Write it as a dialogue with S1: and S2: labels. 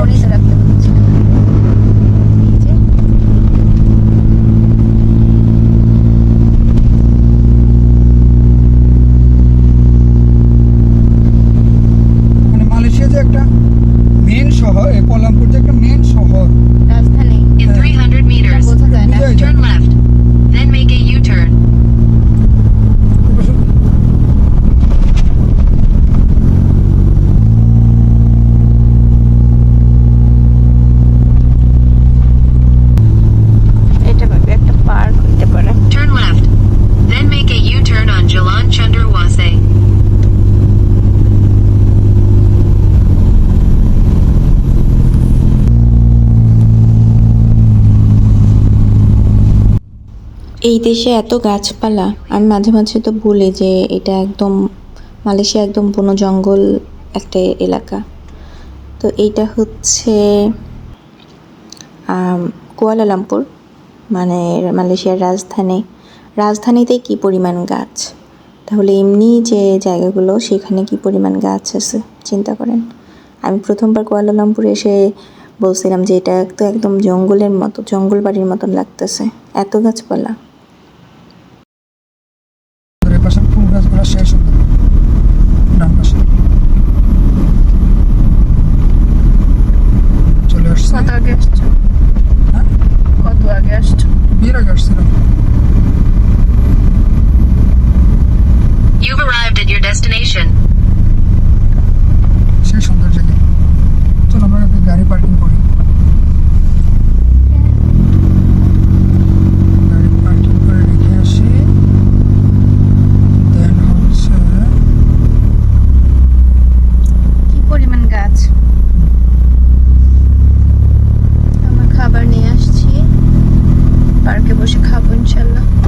S1: লরিতে রাখতে একটা মেন শহর
S2: কোয়ালামপুর যে একটা
S3: মেন
S4: এই দেশে এত গাছপালা, আমি মাঝে মাঝে তো বলি যে এটা একদম মালয়েশিয়া একদম বন জঙ্গল একটা এলাকা। তো এইটা হচ্ছে কুয়ালালামপুর মানে মালয়েশিয়ার রাজধানী। রাজধানীতে কি পরিমাণ গাছ? তাহলে এমনি যে জায়গাগুলো, সেখানে কি পরিমাণ গাছ আছে? চিন্তা করেন। আমি প্রথমবার কুয়ালালামপুরে এসে বলছিলাম যে এটা তো একদম জঙ্গলের মতো, জঙ্গল বাড়ির মতন লাগতেছে। এত গাছপালা।
S3: You've arrived at your destination.
S2: বসে খাব ইনশাল্লাহ।